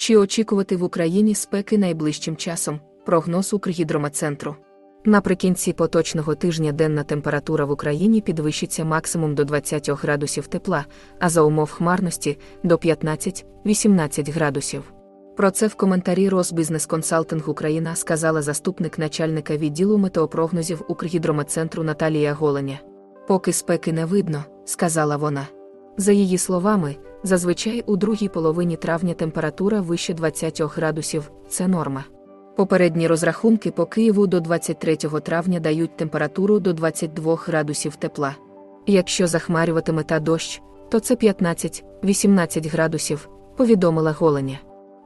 Чи очікувати в Україні спеки найближчим часом? Прогноз Укргідромецентру. Наприкінці поточного тижня денна температура в Україні підвищиться максимум до 20 градусів тепла, а за умов хмарності до 15-18 градусів. Про це в коментарі Росбізнес Консалтинг Україна сказала заступник начальника відділу метеопрогнозів Укргідромецентру Наталія Голеня. Поки спеки не видно, сказала вона. За її словами, зазвичай у другій половині травня температура вище 20 градусів це норма. Попередні розрахунки по Києву до 23 травня дають температуру до 22 градусів тепла. Якщо захмарюватиме та дощ, то це 15-18 градусів, повідомила Голеня.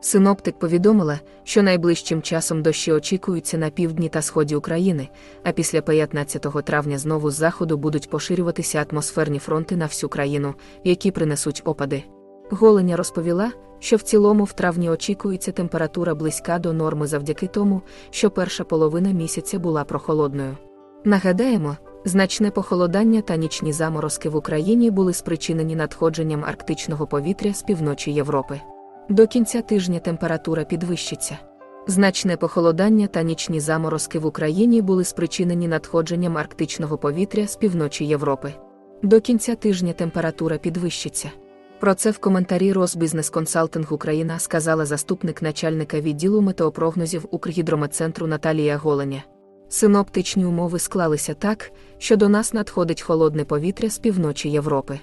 Синоптик повідомила, що найближчим часом дощі очікуються на півдні та сході України, а після 15 травня знову з заходу будуть поширюватися атмосферні фронти на всю країну, які принесуть опади. Голеня розповіла, що в цілому в травні очікується температура близька до норми завдяки тому, що перша половина місяця була прохолодною. Нагадаємо, значне похолодання та нічні заморозки в Україні були спричинені надходженням арктичного повітря з півночі Європи. До кінця тижня температура підвищиться. Значне похолодання та нічні заморозки в Україні були спричинені надходженням арктичного повітря з півночі Європи. До кінця тижня температура підвищиться. Про це в коментарі Росбізнес Консалтинг Україна сказала заступник начальника відділу метеопрогнозів Укргідромецентру Наталія Голеня. Синоптичні умови склалися так, що до нас надходить холодне повітря з півночі Європи.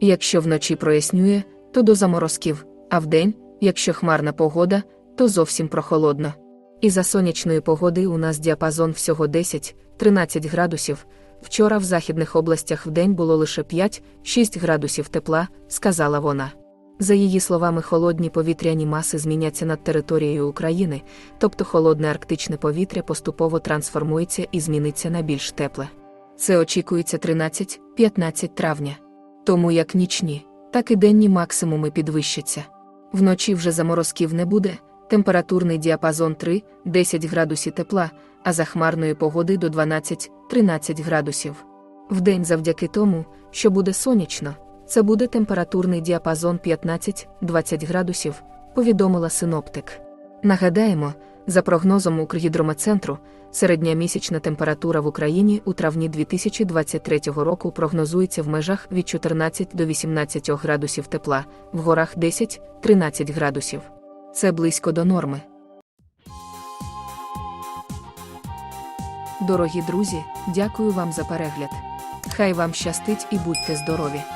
Якщо вночі прояснює, то до заморозків, а вдень, якщо хмарна погода, то зовсім прохолодно. І за сонячної погоди у нас діапазон всього 10-13 градусів. Вчора в західних областях вдень було лише 5-6 градусів тепла, сказала вона. За її словами, холодні повітряні маси зміняться над територією України, тобто холодне арктичне повітря поступово трансформується і зміниться на більш тепле. Це очікується 13-15 травня. Тому як нічні, так і денні максимуми підвищаться. Вночі вже заморозків не буде, температурний діапазон 3-10 градусів тепла, а за хмарної погоди до 12-13 градусів. Вдень завдяки тому, що буде сонячно, це буде температурний діапазон 15-20 градусів, повідомила синоптик. Нагадаємо, за прогнозом Укргідромецентру, середня місячна температура в Україні у травні 2023 року прогнозується в межах від 14 до 18 градусів тепла, в горах 10-13 градусів. Це близько до норми. Дорогі друзі, дякую вам за перегляд. Хай вам щастить і будьте здорові!